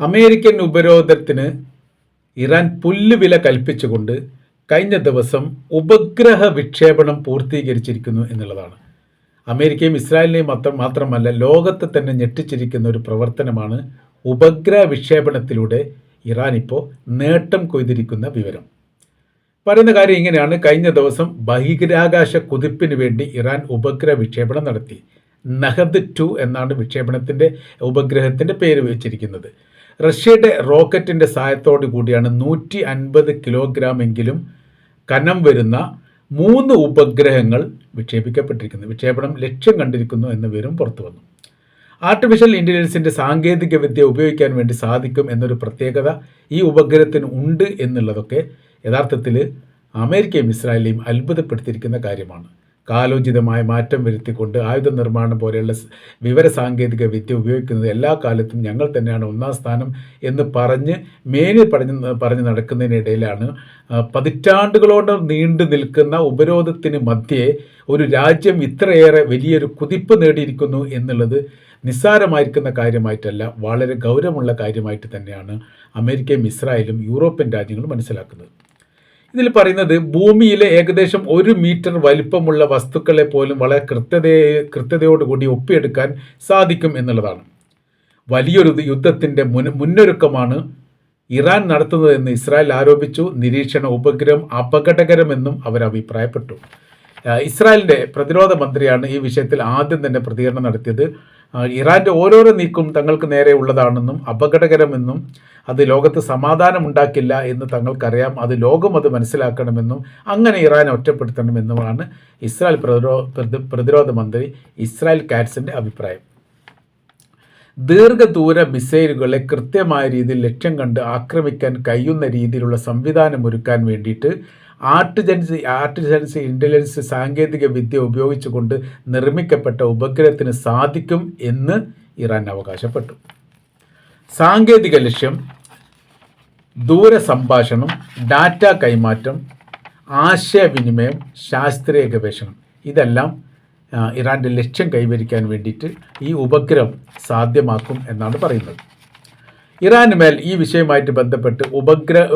American ഉപരോധത്തിന് Iran പുല്ലുവില കൽപ്പിച്ചുകൊണ്ട് കഴിഞ്ഞ ദിവസം ഉപഗ്രഹ വിക്ഷേപണം പൂർത്തീകരിച്ചിരിക്കുന്നു എന്നുള്ളതാണ്. അമേരിക്കയും ഇസ്രായേലിനെയും മാത്രം മാത്രമല്ല ലോകത്തെ തന്നെ ഞെട്ടിച്ചിരിക്കുന്ന ഒരു പ്രവർത്തനമാണ് ഉപഗ്രഹ വിക്ഷേപണത്തിലൂടെ ഇറാൻ ഇപ്പോൾ നേട്ടം കൊയ്തിരിക്കുന്ന വിവരം. പറയുന്ന കാര്യം ഇങ്ങനെയാണ്. കഴിഞ്ഞ ദിവസം ബഹിരാകാശ കുതിപ്പിന് വേണ്ടി ഇറാൻ ഉപഗ്രഹ വിക്ഷേപണം നടത്തി. നഹദ് ടു എന്നാണ് വിക്ഷേപണത്തിന്റെ ഉപഗ്രഹത്തിന്റെ പേര് വെച്ചിരിക്കുന്നത്. റഷ്യയുടെ റോക്കറ്റിന്റെ സഹായത്തോടു കൂടിയാണ് നൂറ്റി അൻപത് കിലോഗ്രാം എങ്കിലും കനം വരുന്ന മൂന്ന് ഉപഗ്രഹങ്ങൾ വിക്ഷേപിക്കപ്പെട്ടിരിക്കുന്നത്. വിക്ഷേപണം ലക്ഷ്യം കണ്ടിരിക്കുന്നു എന്ന വിവരം പുറത്തു വന്നു. ആർട്ടിഫിഷ്യൽ ഇന്റലിജൻസിന്റെ സാങ്കേതിക വിദ്യ ഉപയോഗിക്കാൻ വേണ്ടി സാധിക്കും എന്നൊരു പ്രത്യേകത ഈ ഉപഗ്രഹത്തിന് ഉണ്ട് എന്നുള്ളതൊക്കെ യഥാർത്ഥത്തിൽ അമേരിക്കയും ഇസ്രായേലിനെയും അത്ഭുതപ്പെടുത്തിയിരിക്കുന്ന കാര്യമാണ്. കാലോചിതമായ മാറ്റം വരുത്തിക്കൊണ്ട് ആയുധ നിർമ്മാണം പോലെയുള്ള വിവര സാങ്കേതിക വിദ്യ ഉപയോഗിക്കുന്നത് എല്ലാ കാലത്തും ഞങ്ങൾ തന്നെയാണ് ഒന്നാം സ്ഥാനം എന്ന് പറഞ്ഞ് മേലിൽ പറഞ്ഞ് പറഞ്ഞ് നടക്കുന്നതിനിടയിലാണ് പതിറ്റാണ്ടുകളോട് നീണ്ടു നിൽക്കുന്ന ഉപരോധത്തിന് മധ്യേ ഒരു രാജ്യം ഇത്രയേറെ വലിയൊരു കുതിപ്പ് നേടിയിരിക്കുന്നു എന്നുള്ളത് നിസ്സാരമായിരിക്കുന്ന കാര്യമായിട്ടല്ല വളരെ ഗൗരവമുള്ള കാര്യമായിട്ട് തന്നെയാണ് അമേരിക്കയും ഇസ്രായേലും യൂറോപ്യൻ രാജ്യങ്ങളും മനസ്സിലാക്കുന്നത്. ഇതിൽ പറയുന്നത് ഭൂമിയിലെ ഏകദേശം ഒരു മീറ്റർ വലിപ്പമുള്ള വസ്തുക്കളെ പോലും വളരെ കൃത്യതയെ കൃത്യതയോടുകൂടി ഒപ്പിയെടുക്കാൻ സാധിക്കും എന്നുള്ളതാണ്. വലിയൊരു യുദ്ധത്തിന്റെ മുൻ മുന്നൊരുക്കമാണ് ഇറാൻ നടത്തുന്നതെന്ന് ഇസ്രായേൽ ആരോപിച്ചു. നിരീക്ഷണ ഉപഗ്രഹം അപകടകരമെന്നും അവർ അഭിപ്രായപ്പെട്ടു. ഇസ്രായേലിന്റെ പ്രതിരോധ മന്ത്രിയാണ് ഈ വിഷയത്തിൽ ആദ്യം തന്നെ പ്രതികരണം നടത്തിയത്. ഇറാന്റെ ഓരോരോ നീക്കവും തങ്ങൾക്ക് നേരെ ഉള്ളതാണെന്നും അപകടകരമെന്നും അത് ലോകത്ത് സമാധാനം ഉണ്ടാക്കില്ല എന്ന് തങ്ങൾക്കറിയാം. അത് ലോകം അത് മനസ്സിലാക്കണമെന്നും അങ്ങനെ ഇറാനെ ഒറ്റപ്പെടുത്തണമെന്നുമാണ് ഇസ്രായേൽ പ്രതിരോ പ്രതിരോധ മന്ത്രി ഇസ്രായേൽ കാറ്റ്സിന്റെ അഭിപ്രായം. ദീർഘദൂര മിസൈലുകളെ കൃത്യമായ രീതിയിൽ ലക്ഷ്യം കണ്ട് ആക്രമിക്കാൻ കഴിയുന്ന രീതിയിലുള്ള സംവിധാനം ഒരുക്കാൻ വേണ്ടിയിട്ട് ആർട്ടിജൻസ് ആർട്ടിജൻസ് ഇന്റലിജൻസ് സാങ്കേതിക വിദ്യ ഉപയോഗിച്ചുകൊണ്ട് നിർമ്മിക്കപ്പെട്ട ഉപഗ്രഹത്തിന് സാധിക്കും എന്ന് ഇറാൻ അവകാശപ്പെട്ടു. സാങ്കേതിക ലക്ഷ്യം ദൂരസംഭാഷണം ഡാറ്റ കൈമാറ്റം ആശയവിനിമയം ശാസ്ത്രീയ ഗവേഷണം. ഇതെല്ലാം ഇറാന്റെ ലക്ഷ്യം കൈവരിക്കാൻ വേണ്ടിയിട്ട് ഈ ഉപഗ്രഹം സാധ്യമാക്കും എന്നാണ് പറയുന്നത്. ഇറാന് മേൽ ഈ വിഷയവുമായിട്ട് ബന്ധപ്പെട്ട് ഉപഗ്രഹ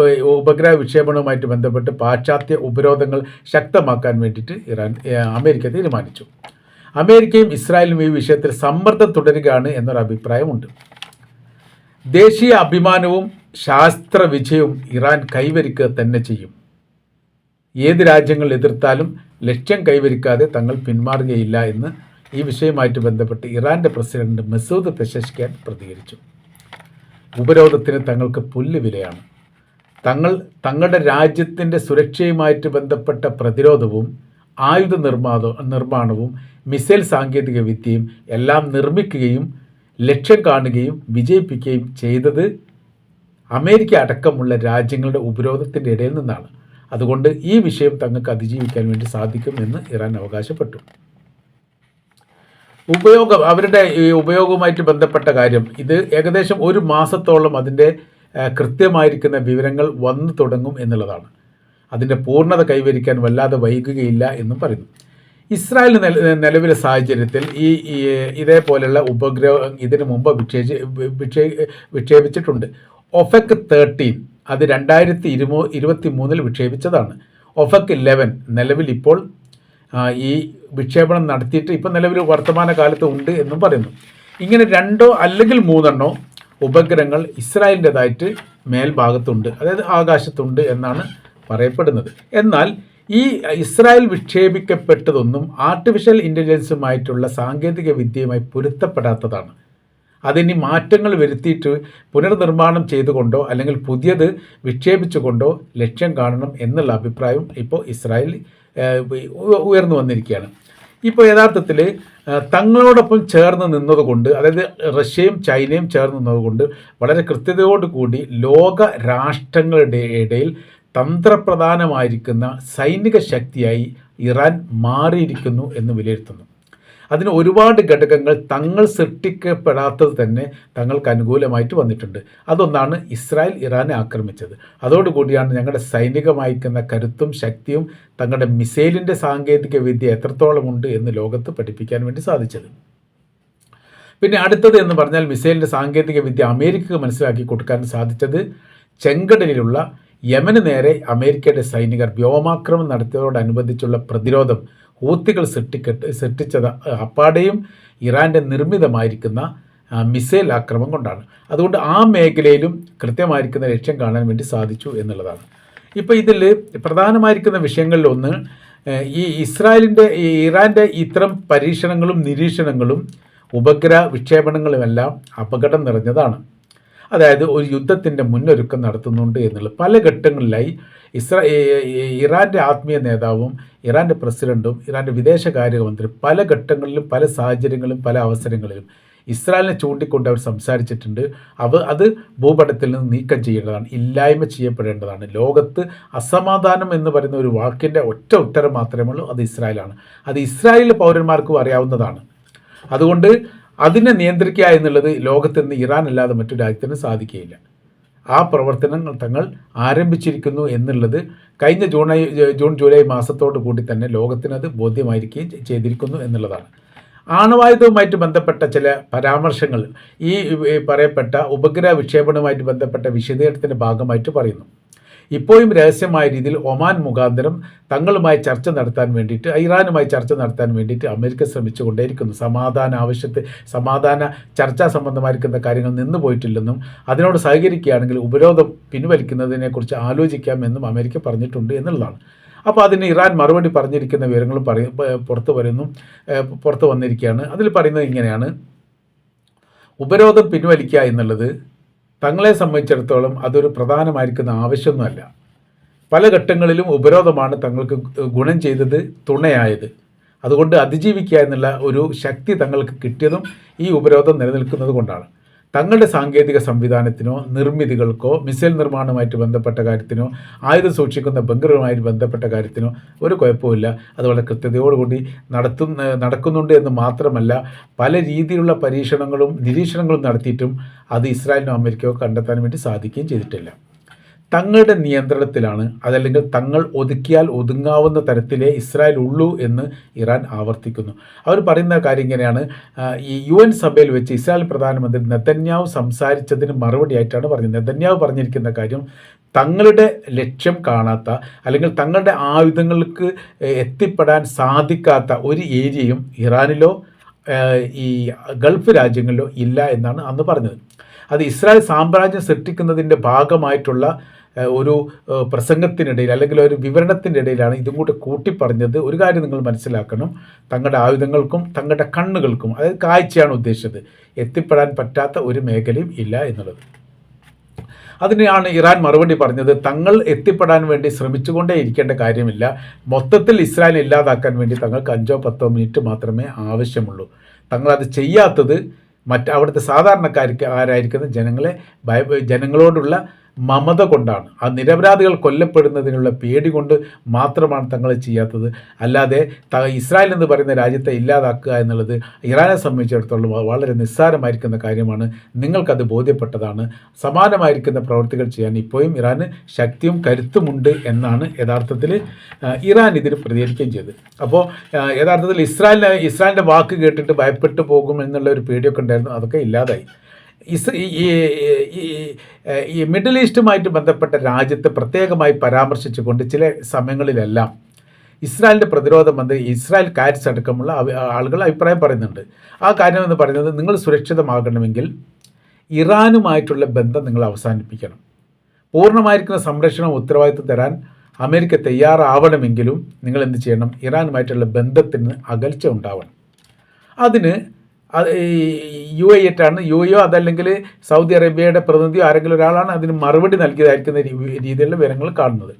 ഉപഗ്രഹ വിക്ഷേപണവുമായിട്ട് ബന്ധപ്പെട്ട് പാശ്ചാത്യ ഉപരോധങ്ങൾ ശക്തമാക്കാൻ വേണ്ടിയിട്ട് ഇറാൻ അമേരിക്ക തീരുമാനിച്ചു. അമേരിക്കയും ഇസ്രായേലും ഈ വിഷയത്തിൽ സമ്മർദ്ദം തുടരുകയാണ് എന്നൊരു അഭിപ്രായമുണ്ട്. ദേശീയ അഭിമാനവും ശാസ്ത്ര വിജയവും ഇറാൻ കൈവരിക്കുക തന്നെ ചെയ്യും. ഏത് രാജ്യങ്ങൾ എതിർത്താലും ലക്ഷ്യം കൈവരിക്കാതെ തങ്ങൾ പിന്മാറുകയില്ല എന്ന് ഈ വിഷയവുമായിട്ട് ബന്ധപ്പെട്ട് ഇറാന്റെ പ്രസിഡന്റ് മസൂദ് പെഷഷ്കാൻ പ്രതികരിച്ചു. ഉപരോധത്തിന് തങ്ങൾക്ക് പുല്ല് വിലയാണ്. തങ്ങൾ തങ്ങളുടെ രാജ്യത്തിന്റെ സുരക്ഷയുമായിട്ട് ബന്ധപ്പെട്ട പ്രതിരോധവും ആയുധ നിർമ്മാത നിർമ്മാണവും മിസൈൽ സാങ്കേതിക വിദ്യയും എല്ലാം നിർമ്മിക്കുകയും ലക്ഷ്യം കാണുകയും വിജയിപ്പിക്കുകയും ചെയ്തത് അമേരിക്ക അടക്കമുള്ള രാജ്യങ്ങളുടെ ഉപരോധത്തിന്റെ ഇടയിൽ നിന്നാണ്. അതുകൊണ്ട് ഈ വിഷയം തങ്ങൾക്ക് അതിജീവിക്കാൻ വേണ്ടി സാധിക്കും എന്ന് ഇറാൻ അവകാശപ്പെട്ടു. ഉപയോഗം അവരുടെ ഈ ഉപയോഗവുമായിട്ട് ബന്ധപ്പെട്ട കാര്യം ഇത് ഏകദേശം ഒരു മാസത്തോളം അതിന്റെ കൃത്യമായിരിക്കുന്ന വിവരങ്ങൾ വന്നു തുടങ്ങും എന്നുള്ളതാണ്. അതിന്റെ പൂർണത കൈവരിക്കാൻ വല്ലാതെ വൈകുകയില്ല എന്നും പറയുന്നു. ഇസ്രായേൽ നില നിലവിലെ സാഹചര്യത്തിൽ ഈ ഇതേപോലെയുള്ള ഉപഗ്രഹം ഇതിനു മുമ്പ് വിക്ഷേപി വിക്ഷേ വിക്ഷേപിച്ചിട്ടുണ്ട്. ഒഫക് തേർട്ടീൻ അത് രണ്ടായിരത്തി ഇരുപത്തി മൂന്നിൽ വിക്ഷേപിച്ചതാണ്. ഒഫക് ഇലവൻ നിലവിൽ ഇപ്പോൾ ഈ വിക്ഷേപണം നടത്തിയിട്ട് ഇപ്പം നിലവിൽ വർത്തമാന കാലത്ത് ഉണ്ട് എന്നും പറയുന്നു. ഇങ്ങനെ രണ്ടോ അല്ലെങ്കിൽ മൂന്നെണ്ണോ ഉപഗ്രഹങ്ങൾ ഇസ്രായേലിന്റെതായിട്ട് മേൽഭാഗത്തുണ്ട്. അതായത് ആകാശത്തുണ്ട് എന്നാണ് പറയപ്പെടുന്നത്. എന്നാൽ ഈ ഇസ്രായേൽ വിക്ഷേപിക്കപ്പെട്ടതൊന്നും ആർട്ടിഫിഷ്യൽ ഇന്റലിജൻസുമായിട്ടുള്ള സാങ്കേതിക വിദ്യയുമായി പൊരുത്തപ്പെടാത്തതാണ്. അതിനി മാറ്റങ്ങൾ വരുത്തിയിട്ട് പുനർനിർമ്മാണം ചെയ്തുകൊണ്ടോ അല്ലെങ്കിൽ പുതിയത് വിക്ഷേപിച്ചുകൊണ്ടോ ലക്ഷ്യം കാണണം എന്നുള്ള അഭിപ്രായം ഇപ്പോൾ ഇസ്രായേൽ ഉയർന്നു വന്നിരിക്കുകയാണ്. ഇപ്പോൾ യഥാർത്ഥത്തിൽ തങ്ങളോടൊപ്പം ചേർന്ന് നിന്നതുകൊണ്ട് അതായത് റഷ്യയും ചൈനയും ചേർന്ന് നിന്നതുകൊണ്ട് വളരെ കൃത്യതയോടുകൂടി ലോക രാഷ്ട്രങ്ങളുടെ ഇടയിൽ തന്ത്രപ്രധാനമായിരിക്കുന്ന സൈനിക ശക്തിയായി ഇറാൻ മാറിയിരിക്കുന്നു എന്ന് വിലയിരുത്തുന്നു. അതിന് ഒരുപാട് ഘടകങ്ങൾ തങ്ങൾ സൃഷ്ടിക്കപ്പെടാത്തത് തന്നെ തങ്ങൾക്ക് അനുകൂലമായിട്ട് വന്നിട്ടുണ്ട്. അതൊന്നാണ് ഇസ്രായേൽ ഇറാനെ ആക്രമിച്ചത്. അതോടുകൂടിയാണ് ഞങ്ങളുടെ സൈനികമായിരിക്കുന്ന കരുത്തും ശക്തിയും തങ്ങളുടെ മിസൈലിന്റെ സാങ്കേതിക വിദ്യ എത്രത്തോളം ഉണ്ട് എന്ന് ലോകത്ത് പഠിപ്പിക്കാൻ വേണ്ടി സാധിച്ചത്. പിന്നെ അടുത്തത് എന്ന് പറഞ്ഞാൽ മിസൈലിന്റെ സാങ്കേതിക വിദ്യ അമേരിക്കക്ക് മനസ്സിലാക്കി കൊടുക്കാൻ സാധിച്ചത് ചെങ്കടലിലുള്ള യമന് നേരെ അമേരിക്കയുടെ സൈനികർ വ്യോമാക്രമം നടത്തിയതോടനുബന്ധിച്ചുള്ള പ്രതിരോധം ഹൂത്തികൾ സൃഷ്ടിക്കട്ട് സൃഷ്ടിച്ചത് അപ്പാടെയും ഇറാന്റെ നിർമ്മിതമായിരിക്കുന്ന മിസൈൽ ആക്രമണം കൊണ്ടാണ്. അതുകൊണ്ട് ആ മേഖലയിലും കൃത്യമായിരിക്കുന്ന ലക്ഷ്യം കാണാൻ വേണ്ടി സാധിച്ചു എന്നുള്ളതാണ്. ഇപ്പോൾ ഇതിൽ പ്രധാനമായിരിക്കുന്ന വിഷയങ്ങളിലൊന്ന് ഈ ഇസ്രായേലിന്റെ ഇറാന്റെ ഇത്തരം പരീക്ഷണങ്ങളും നിരീക്ഷണങ്ങളും ഉപഗ്രഹ വിക്ഷേപണങ്ങളുമെല്ലാം അപകടം നിറഞ്ഞതാണ്. അതായത് ഒരു യുദ്ധത്തിന്റെ മുന്നൊരുക്കം നടത്തുന്നുണ്ട് എന്നുള്ള പല ഘട്ടങ്ങളിലായി ഇസ്രാ ഇറാന്റെ ആത്മീയ നേതാവും ഇറാന്റെ പ്രസിഡന്റും ഇറാന്റെ വിദേശകാര്യമന്ത്രി പല ഘട്ടങ്ങളിലും പല സാഹചര്യങ്ങളിലും പല അവസരങ്ങളിലും ഇസ്രായേലിനെ ചൂണ്ടിക്കൊണ്ട് അവർ സംസാരിച്ചിട്ടുണ്ട്. അവ അത് ഭൂപടത്തിൽ നിന്ന് നീക്കം ചെയ്യേണ്ടതാണ് ഇല്ലായ്മ ചെയ്യപ്പെടേണ്ടതാണ്. ലോകത്ത് അസമാധാനം എന്ന് പറയുന്ന ഒരു വാക്കിന്റെ ഒറ്റ ഉത്തരം മാത്രമേ ഉള്ളൂ അത് ഇസ്രായേലാണ്. അത് ഇസ്രായേലിലെ പൗരന്മാർക്കും അറിയാവുന്നതാണ്. അതുകൊണ്ട് അതിനെ നിയന്ത്രിക്കുക എന്നുള്ളത് ലോകത്ത് നിന്ന് ഇറാൻ അല്ലാതെ മറ്റു രാജ്യത്തിന് സാധിക്കുകയില്ല. ആ പ്രവർത്തനങ്ങൾ തങ്ങൾ ആരംഭിച്ചിരിക്കുന്നു എന്നുള്ളത് കഴിഞ്ഞ ജൂൺ ജൂൺ ജൂലൈ മാസത്തോടു കൂടി തന്നെ ലോകത്തിനത് ബോധ്യമായിരിക്കുകയും ചെയ്തിരിക്കുന്നു എന്നുള്ളതാണ്. ആണവായുധവുമായിട്ട് ബന്ധപ്പെട്ട ചില പരാമർശങ്ങൾ ഈ പറയപ്പെട്ട ഉപഗ്രഹ വിക്ഷേപണവുമായിട്ട് ബന്ധപ്പെട്ട വിശദീകരണത്തിന്റെ ഭാഗമായിട്ട് പറയുന്നു. ഇപ്പോഴും രഹസ്യമായ രീതിയിൽ ഒമാൻ മുഖാന്തരം തങ്ങളുമായി ചർച്ച നടത്താൻ വേണ്ടിയിട്ട് ഇറാനുമായി ചർച്ച നടത്താൻ വേണ്ടിയിട്ട് അമേരിക്ക ശ്രമിച്ചുകൊണ്ടേയിരിക്കുന്നു. സമാധാന ആവശ്യത്തെ സമാധാന ചർച്ചാ സംബന്ധമായിരിക്കുന്ന കാര്യങ്ങൾ നിന്നു പോയിട്ടില്ലെന്നും അതിനോട് സഹകരിക്കുകയാണെങ്കിൽ ഉപരോധം പിൻവലിക്കുന്നതിനെക്കുറിച്ച് ആലോചിക്കാമെന്നും അമേരിക്ക പറഞ്ഞിട്ടുണ്ട് എന്നുള്ളതാണ്. അപ്പോൾ അതിന് ഇറാൻ മറുപടി പറഞ്ഞിരിക്കുന്ന വിവരങ്ങൾ പറയും പുറത്തു വരുന്നു പുറത്ത് വന്നിരിക്കുകയാണ്. അതിൽ പറയുന്നത് ഇങ്ങനെയാണ്. ഉപരോധം പിൻവലിക്കുക എന്നുള്ളത് തങ്ങളെ സംബന്ധിച്ചിടത്തോളം അതൊരു പ്രധാനമായിരിക്കുന്ന ആവശ്യമൊന്നുമല്ല. പല ഘട്ടങ്ങളിലും ഉപരോധമാണ് തങ്ങൾക്ക് ഗുണം ചെയ്തത് തുണയായത്. അതുകൊണ്ട് അതിജീവിക്കുക എന്നുള്ള ഒരു ശക്തി തങ്ങൾക്ക് കിട്ടിയതും ഈ ഉപരോധം നിലനിൽക്കുന്നത് കൊണ്ടാണ്. തങ്ങളുടെ സാങ്കേതിക സംവിധാനത്തിനോ നിർമ്മിതികൾക്കോ മിസൈൽ നിർമ്മാണവുമായിട്ട് ബന്ധപ്പെട്ട കാര്യത്തിനോ ആയുധം സൂക്ഷിക്കുന്ന ബങ്കറുമായിട്ട് ബന്ധപ്പെട്ട കാര്യത്തിനോ ഒരു കുഴപ്പമില്ല അത് വളരെ കൃത്യതയോടുകൂടി നടത്തുന്ന നടക്കുന്നുണ്ട് എന്ന് മാത്രമല്ല പല രീതിയിലുള്ള പരീക്ഷണങ്ങളും നിരീക്ഷണങ്ങളും നടത്തിയിട്ടും അത് ഇസ്രായേലിനോ അമേരിക്കയോ കണ്ടെത്താൻ വേണ്ടി സാധിക്കുകയും ചെയ്തിട്ടില്ല. തങ്ങളുടെ നിയന്ത്രണത്തിലാണ് അതല്ലെങ്കിൽ തങ്ങൾ ഒതുക്കിയാൽ ഒതുങ്ങാവുന്ന തരത്തിലേ ഇസ്രായേൽ ഉള്ളൂ എന്ന് ഇറാൻ ആവർത്തിക്കുന്നു. അവർ പറയുന്ന കാര്യം ഇങ്ങനെയാണ്. ഈ യു എൻ സഭയിൽ വെച്ച് ഇസ്രായേൽ പ്രധാനമന്ത്രി നെതന്യാവ് സംസാരിച്ചതിന് മറുപടിയായിട്ടാണ് പറഞ്ഞത്. നെതന്യാവ് പറഞ്ഞിരിക്കുന്ന കാര്യം തങ്ങളുടെ ലക്ഷ്യം കാണാത്ത അല്ലെങ്കിൽ തങ്ങളുടെ ആയുധങ്ങൾക്ക് എത്തിപ്പെടാൻ സാധിക്കാത്ത ഒരു ഏരിയയും ഇറാനിലോ ഈ ഗൾഫ് രാജ്യങ്ങളിലോ ഇല്ല എന്നാണ് അന്ന് പറഞ്ഞത്. അത് ഇസ്രായേൽ സാമ്രാജ്യം സൃഷ്ടിക്കുന്നതിന്റെ ഭാഗമായിട്ടുള്ള ഒരു പ്രസംഗത്തിനിടയിൽ അല്ലെങ്കിൽ ഒരു വിവരണത്തിന്റെ ഇടയിലാണ് ഇതും കൂടി കൂട്ടിപ്പറഞ്ഞത്. ഒരു കാര്യം നിങ്ങൾ മനസ്സിലാക്കണം. തങ്ങളുടെ ആയുധങ്ങൾക്കും തങ്ങളുടെ കണ്ണുകൾക്കും അതായത് കാഴ്ചയാണ് ഉദ്ദേശിച്ചത്. എത്തിപ്പെടാൻ പറ്റാത്ത ഒരു മേഖലയും ഇല്ല എന്നുള്ളത്. അതിനെയാണ് ഇറാൻ മറുപടി പറഞ്ഞത്. തങ്ങൾ എത്തിപ്പെടാൻ വേണ്ടി ശ്രമിച്ചുകൊണ്ടേ ഇരിക്കേണ്ട കാര്യമില്ല. മൊത്തത്തിൽ ഇസ്രായേൽ ഇല്ലാതാക്കാൻ വേണ്ടി തങ്ങൾക്ക് അഞ്ചോ പത്തോ മിനിറ്റ് മാത്രമേ ആവശ്യമുള്ളൂ. തങ്ങളത് ചെയ്യാത്തത് മറ്റ് അവിടുത്തെ സാധാരണക്കാർക്ക് ആരായിരിക്കുന്ന ജനങ്ങളെ ജനങ്ങളോടുള്ള മമത കൊണ്ടാണ്. ആ നിരപരാധികൾ കൊല്ലപ്പെടുന്നതിനുള്ള പേടി കൊണ്ട് മാത്രമാണ് തങ്ങൾ ചെയ്യാത്തത്. അല്ലാതെ ത ഇസ്രായേൽ എന്ന് പറയുന്ന രാജ്യത്തെ ഇല്ലാതാക്കുക എന്നുള്ളത് ഇറാനെ സംബന്ധിച്ചിടത്തോളം വളരെ നിസ്സാരമായിരിക്കുന്ന കാര്യമാണ്. നിങ്ങൾക്കത് ബോധ്യപ്പെട്ടതാണ്. സമാനമായിരിക്കുന്ന പ്രവൃത്തികൾ ചെയ്യാൻ ഇപ്പോഴും ഇറാന് ശക്തിയും കരുത്തുമുണ്ട് എന്നാണ് യഥാർത്ഥത്തിൽ ഇറാൻ ഇതിന് പ്രതികരിക്കുകയും ചെയ്തത്. അപ്പോൾ യഥാർത്ഥത്തിൽ ഇസ്രായേലിനെ ഇസ്രായേലിന്റെ വാക്ക് കേട്ടിട്ട് ഭയപ്പെട്ടു പോകും എന്നുള്ള ഒരു പേടിയൊക്കെ ഉണ്ടായിരുന്നു. അതൊക്കെ ഇല്ലാതായി. ഇസ് ഈ മിഡിൽ ഈസ്റ്റുമായിട്ട് ബന്ധപ്പെട്ട രാജ്യത്തെ പ്രത്യേകമായി പരാമർശിച്ചുകൊണ്ട് ചില സമയങ്ങളിലെല്ലാം ഇസ്രായേലിന്റെ പ്രതിരോധ മന്ത്രി ഇസ്രായേൽ കാറ്റ്സ് അടക്കമുള്ള ആളുകൾ അഭിപ്രായം പറയുന്നുണ്ട്. ആ കാര്യം എന്ന് പറയുന്നത് നിങ്ങൾ സുരക്ഷിതമാകണമെങ്കിൽ ഇറാനുമായിട്ടുള്ള ബന്ധം നിങ്ങൾ അവസാനിപ്പിക്കണം. പൂർണമായിരിക്കുന്ന സംരക്ഷണം ഉത്തരവാദിത്വം തരാൻ അമേരിക്ക തയ്യാറാവണമെങ്കിലും നിങ്ങൾ എന്ത് ചെയ്യണം? ഇറാനുമായിട്ടുള്ള ബന്ധത്തിന് അകൽച്ച ഉണ്ടാവണം. അതിന് യു എ ആയിട്ടാണ് യു എയോ അതല്ലെങ്കിൽ സൗദി അറേബ്യയുടെ പ്രതിനിധിയോ ആരെങ്കിലും ഒരാളാണ് അതിന് മറുപടി നൽകിയതായിരിക്കുന്ന രീതിയിലുള്ള വിവരങ്ങൾ കാണുന്നത്.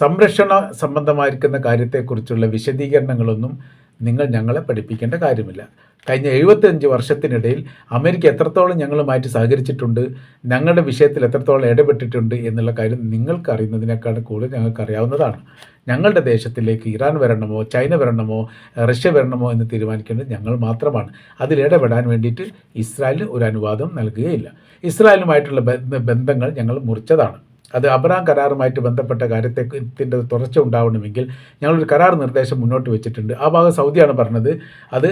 സംരക്ഷണ സംബന്ധമായിരിക്കുന്ന കാര്യത്തെക്കുറിച്ചുള്ള വിശദീകരണങ്ങളൊന്നും നിങ്ങൾ ഞങ്ങളെ പഠിപ്പിക്കേണ്ട കാര്യമില്ല. കഴിഞ്ഞ എഴുപത്തഞ്ച് വർഷത്തിനിടയിൽ അമേരിക്ക എത്രത്തോളം ഞങ്ങളുമായിട്ട് സഹകരിച്ചിട്ടുണ്ട് ഞങ്ങളുടെ വിഷയത്തിൽ എത്രത്തോളം ഇടപെട്ടിട്ടുണ്ട് എന്നുള്ള കാര്യം നിങ്ങൾക്കറിയുന്നതിനേക്കാൾ കൂടുതൽ ഞങ്ങൾക്കറിയാവുന്നതാണ് ഞങ്ങളുടെ ദേശത്തിലേക്ക് ഇറാൻ വരണമോ ചൈന വരണമോ റഷ്യ വരണമോ എന്ന് തീരുമാനിക്കേണ്ടത് ഞങ്ങൾ മാത്രമാണ്. അതിൽ ഇടപെടാൻ വേണ്ടിയിട്ട് ഇസ്രായേലിന് ഒരു അനുവാദം നൽകുകയില്ല. ഇസ്രായേലുമായിട്ടുള്ള ബന്ധങ്ങൾ ഞങ്ങൾ മുറിച്ചതാണ്. അത് അബ്രാം കരാറുമായിട്ട് ബന്ധപ്പെട്ട കാര്യത്തിന്റെ തുടർച്ച ഉണ്ടാവണമെങ്കിൽ ഞങ്ങളൊരു കരാർ നിർദ്ദേശം മുന്നോട്ട് വെച്ചിട്ടുണ്ട്. ആ ഭാഗം സൗദിയാണ് പറഞ്ഞത്. അത്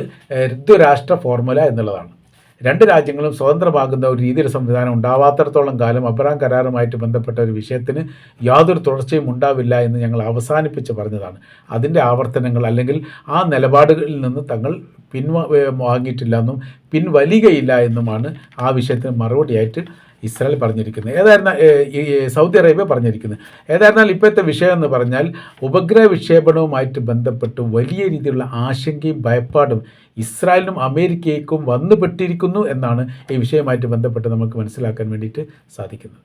ഋതുരാഷ്ട്ര ഫോർമുല എന്നുള്ളതാണ്. രണ്ട് രാജ്യങ്ങളും സ്വതന്ത്രമാകുന്ന ഒരു രീതിയിൽ സംവിധാനം ഉണ്ടാവാത്തടത്തോളം കാലം അബ്രഹാം കരാറുമായിട്ട് ബന്ധപ്പെട്ട ഒരു വിഷയത്തിന് യാതൊരു തുടർച്ചയും ഉണ്ടാവില്ല എന്ന് ഞങ്ങൾ അവസാനിപ്പിച്ച് പറഞ്ഞതാണ്. അതിന്റെ ആവർത്തനങ്ങൾ അല്ലെങ്കിൽ ആ നിലപാടുകളിൽ നിന്ന് തങ്ങൾ പിൻവാങ്ങിയിട്ടില്ല എന്നും പിൻവലികയില്ല എന്നുമാണ് ആ വിഷയത്തിന് മറുപടിയായിട്ട് ഇസ്രായേൽ പറഞ്ഞിരിക്കുന്നത്. ഏതായിരുന്ന ഈ സൗദി അറേബ്യ പറഞ്ഞിരിക്കുന്നത്. ഏതായിരുന്നാൽ ഇപ്പോഴത്തെ വിഷയം എന്ന് പറഞ്ഞാൽ ഉപഗ്രഹ വിക്ഷേപണവുമായിട്ട് ബന്ധപ്പെട്ട് വലിയ രീതിയിലുള്ള ആശങ്കയും ഭയപ്പാടും ഇസ്രായേലിനും അമേരിക്കയ്ക്കും വന്നുപെട്ടിരിക്കുന്നു എന്നാണ് ഈ വിഷയവുമായിട്ട് ബന്ധപ്പെട്ട് നമുക്ക് മനസ്സിലാക്കാൻ വേണ്ടിയിട്ട് സാധിക്കുന്നത്.